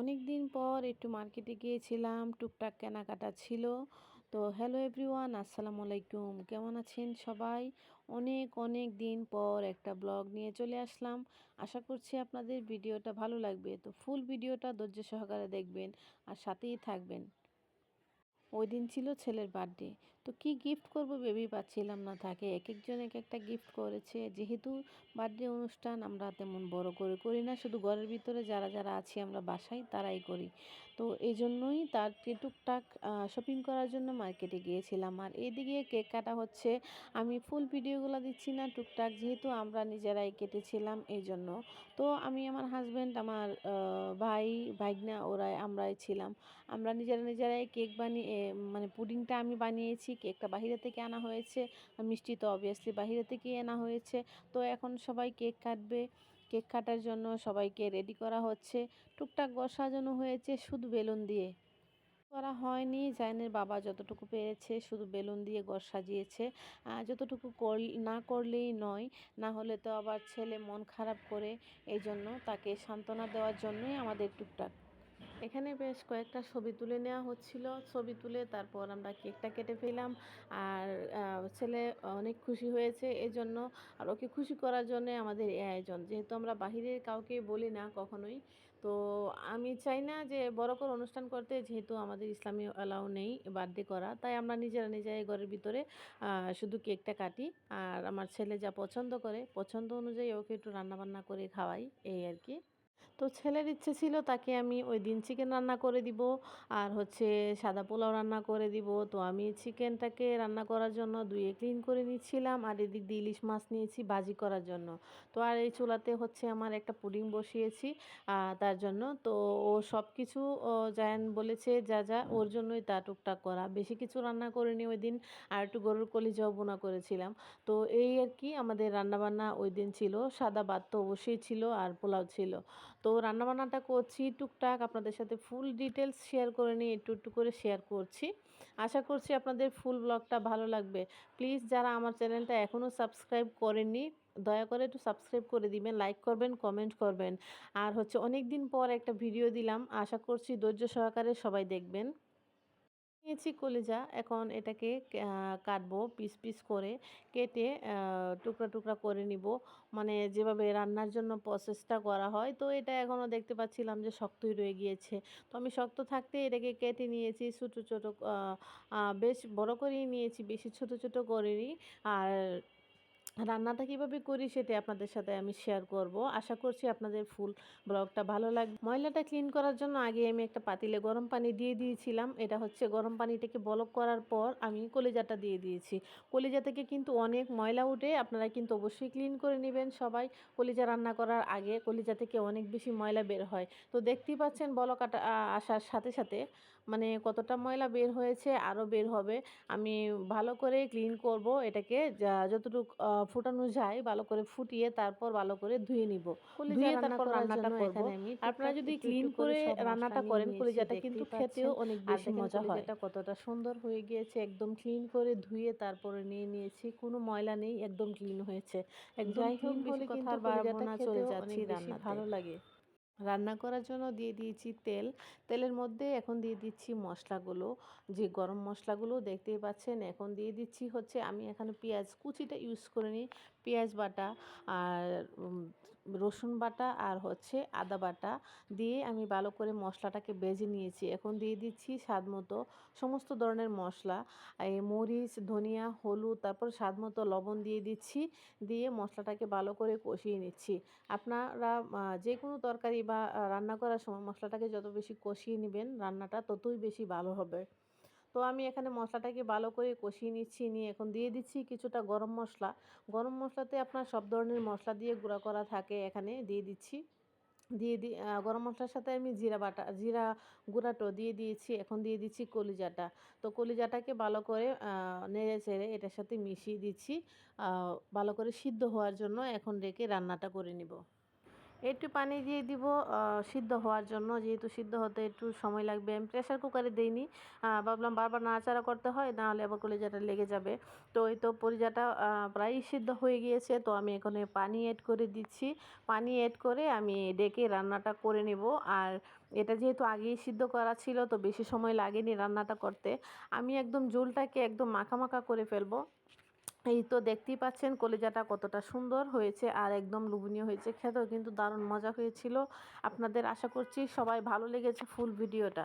অনেক দিন পর একটু মার্কেটে গিয়েছিলাম, টুকটাক কেনাকাটা ছিল। তো হ্যালো এভরিওয়ান, আসসালামু আলাইকুম। কেমন আছেন সবাই? অনেক অনেক দিন পর একটা ব্লগ নিয়ে চলে আসলাম। আশা করছি আপনাদের ভিডিওটা ভালো লাগবে। তো ফুল ভিডিওটা ধৈর্য সহকারে দেখবেন আর সাথেই থাকবেন। ওই দিন ছিল ছেলের বার্থডে। তো কি গিফট করব ভেবেই পাচ্ছিলাম না তাকে। এক একজন এক একটা গিফট করেছে। যেহেতু বার্থডে অনুষ্ঠান, আমরা তেমন বড় করে করি না। শুধু ঘরের ভিতরে যারা যারা আছি আমরা বাসায়, তারাই করি। তো এই জন্যই তার টুকটাক শপিং করার জন্য মার্কেটে গিয়েছিলাম। আর এদিকে কেক কাটা হচ্ছে। আমি ফুল ভিডিওগুলো দিচ্ছি না টুকটাক, যেহেতু আমরা নিজেরাই কেটেছিলাম এই জন্য তো আমি আমার হাজব্যান্ড আমার ভাই, ভাইগনা, ওরাই আমরাই ছিলাম। আমরা নিজেরা নিজেরাই কেক বানিয়ে মানে পুডিংটা আমি বানিয়েছি। কেকটা বাহিরে থেকে আনা হয়েছে। মিষ্টি তো অবভিয়াসলি বাহিরে থেকেই আনা হয়েছে। তো এখন সবাই কেক কাটবে। কেক কাটার জন্য সবাইকে রেডি করা হচ্ছে। টুকটাক সাজানো হয়েছে শুধু বেলুন দিয়ে। করা হয়নি। জাইনের বাবা যতটুকু পেরেছে শুধু বেলুন দিয়ে ঘর সাজিয়েছে। যতটুকু না করলেই নয়। না হলে তো আবার ছেলে মন খারাপ করে। এই জন্য তাকে সান্ত্বনা দেওয়ার জন্যই আমাদের টুকটাক এখানে বেশ কয়েকটা ছবি তুলে নেওয়া হচ্ছিল। ছবি তুলে তারপর আমরা কেকটা কেটে ফেলাম আর ছেলে অনেক খুশি হয়েছে এজন্য। আর ওকে খুশি করার জন্য আমাদের এই আয়োজন যেহেতু আমরা বাহিরের কাউকে বলি না কখনোই, তো আমি চাই না যে বড় করে অনুষ্ঠান করতে যেহেতু আমাদের ইসলামী অ্যালাউ নেই বার্থডে করা, তাই আমরা নিজেরা নিজেরাই ঘরের ভিতরে শুধু কেকটা কাটি। আর আমার ছেলে যা পছন্দ করে, পছন্দ অনুযায়ী ওকে একটু রান্নাবান্না করে খাওয়াই, এই আর কি। তো ছেলের ইচ্ছে ছিল তাকে আমি ওই দিন চিকেন রান্না করে দিব। আর হচ্ছে সাদা পোলাও রান্না করে দিব। তো আমি চিকেনটাকে রান্না করার জন্য দুয়ে ক্লিন করে নিচ্ছিলাম। আর এদিক দিয়ে ইলিশ মাছ নিয়েছি বাজি করার জন্য। তো আর এই চুলাতে হচ্ছে আমার একটা পুডিং বসিয়েছি তার জন্য। তো ও সব কিছু জায়ান বলেছে যা যা, ওর জন্যই তা টুকটাক করা। বেশি কিছু রান্না করিনি ওই দিন। আর একটু গরুর কলিজাও বোনা করেছিলাম। তো এই আর কি আমাদের রান্নাবান্না ওই দিন ছিল। সাদা ভাত তো অবশ্যই ছিল আর পোলাও ছিল। তো রান্নাবান্নাটা করছি টুকটাক, আপনাদের সাথে ফুল ডিটেলস শেয়ার করে নিই একটু একটু করে শেয়ার করছি। আশা করছি আপনাদের ফুল ব্লগটা ভালো লাগবে। প্লিজ যারা আমার চ্যানেলটা এখনও সাবস্ক্রাইব করেননি, দয়া করে একটু সাবস্ক্রাইব করে দিবেন লাইক করবেন কমেন্ট করবেন। আর হচ্ছে অনেক দিন পর একটা ভিডিও দিলাম, আশা করছি ধৈর্য সহকারে সবাই দেখবেন। নিয়েছি কলিজা। এখন এটাকে কাটবো পিস পিস করে। কেটে টুকরা টুকরা করে নিব। মানে যেভাবে রান্নার জন্য প্রসেসটা করা হয়। তো এটা এখনও দেখতে পাচ্ছিলাম যে শক্তই রয়ে গিয়েছে। তো আমি শক্ত থাকতে এটাকে কেটে নিয়েছি। ছোটো ছোটো বেশ বড় করেই নিয়েছি। বেশি ছোটো ছোট করিনি। আর রান্নাটা কীভাবে করি সেটা আপনাদের সাথে আমি শেয়ার করব। আশা করছি আপনাদের ফুল ব্লগটা ভালো লাগবে ময়লাটা ক্লিন করার জন্য আগে আমি একটা পাতিলে গরম পানি দিয়ে দিয়েছিলাম। এটা হচ্ছে গরম পানিটাকে বলক করার পর আমি কলিজাটা দিয়ে দিয়েছি। কলিজা থেকে কিন্তু অনেক ময়লা উঠে আপনারা কিন্তু অবশ্যই ক্লিন করে নেবেন সবাই। কলিজা রান্না করার আগে কলিজা থেকে অনেক বেশি ময়লা বের হয়। তো দেখতেই পাচ্ছেন বলকাটা আসার সাথে সাথে মানে কতটা ময়লা বের হয়েছে আরও বের হবে। আমি ভালো করে ক্লিন করব এটাকে যতটুকু ফুটানো যায় ভালো করে ফুটিয়ে তারপর ভালো করে ধুয়ে নিব। ধুয়ে তারপর রান্নাটা করব আপনারা যদি ক্লিন করে রান্নাটা করেন। কলিজাটা কিন্তু খেতেও অনেক বেশি মজা হয়। এটা কতটা সুন্দর হয়ে গিয়েছে একদম ক্লিন করে ধুয়ে তারপরে নিয়ে নিয়েছি কোনো ময়লা নেই একদম ক্লিন হয়েছে। একদম ক্লিন হলে কিন্তু বারবার চলে যাচ্ছি রান্না ভালো লাগে। রান্না করার জন্য দিয়ে দিয়েছি তেল। তেলের মধ্যে এখন দিয়ে দিচ্ছি মশলাগুলো। যে গরম মশলাগুলো দেখতেই পাচ্ছেন, এখন দিয়ে দিচ্ছি হচ্ছে আমি এখানে পেঁয়াজ কুচিটা ইউজ করে নিই। পেঁয়াজ বাটা আর রসুন বাটা আর হচ্ছে আদা বাটা দিয়ে আমি ভালো করে মশলাটাকে বেজে নিয়েছি। এখন দিয়ে দিচ্ছি স্বাদ মতো সমস্ত ধরনের মশলা। এই মরিচ, ধনিয়া, হলুদ, তারপর স্বাদ মতো লবণ দিয়ে দিচ্ছি, দিয়ে মশলাটাকে ভালো করে কষিয়ে নিচ্ছি। আপনারা যে কোনো তরকারি বা রান্না করার সময় মশলাটাকে যত বেশি কষিয়ে নেবেন রান্নাটা ততই বেশি ভালো হবে। তো আমি এখানে মশলাটাকে ভালো করে কষিয়ে নিচ্ছি, নিয়ে এখন দিয়ে দিচ্ছি কিছুটা গরম মশলা। গরম মশলাতে আপনার সব ধরনের মশলা দিয়ে গুঁড়া করা থাকে এখানে, দিয়ে দিচ্ছি। দিয়ে দি গরম মশলার সাথে আমি জিরা বাটা, জিরা গুঁড়াটো দিয়ে দিয়েছি, এখন দিয়ে দিচ্ছি কলিজাটা। তো কলিজাটাকে ভালো করে নেড়ে চেড়ে এটার সাথে মিশিয়ে দিচ্ছি ভালো করে সিদ্ধ হওয়ার জন্য এখন রেখে রান্নাটা করে নিব। একটু পানি দিয়ে দিব সিদ্ধ হওয়ার জন্য। যেহেতু সিদ্ধ হতে একটু সময় লাগবে, আমি প্রেশার কুকারে দিইনি। ভাবলাম বারবার নাড়াচাড়া করতে হয় নাহলে আবার কলিজাটা লেগে যাবে। তো এই তো পরিজাটা প্রায় সিদ্ধ হয়ে গিয়েছে। তো আমি এখানে পানি অ্যাড করে দিচ্ছি। পানি অ্যাড করে আমি ডেকে রান্নাটা করে নেব। আর এটা যেহেতু আগেই সিদ্ধ করা ছিল, তো বেশি সময় লাগেনি রান্নাটা করতে। আমি একদম ঝোলটাকে একদম মাখা মাখা করে ফেলব। এই তো দেখতেই পাচ্ছেন কলিজাটা কতটা সুন্দর হয়েছে আর একদম লুবনীয় হয়েছে খেতেও, কিন্তু দারুণ মজা হয়েছিল। আপনাদের আশা করছি সবাই ভালো লেগেছে ফুল ভিডিওটা।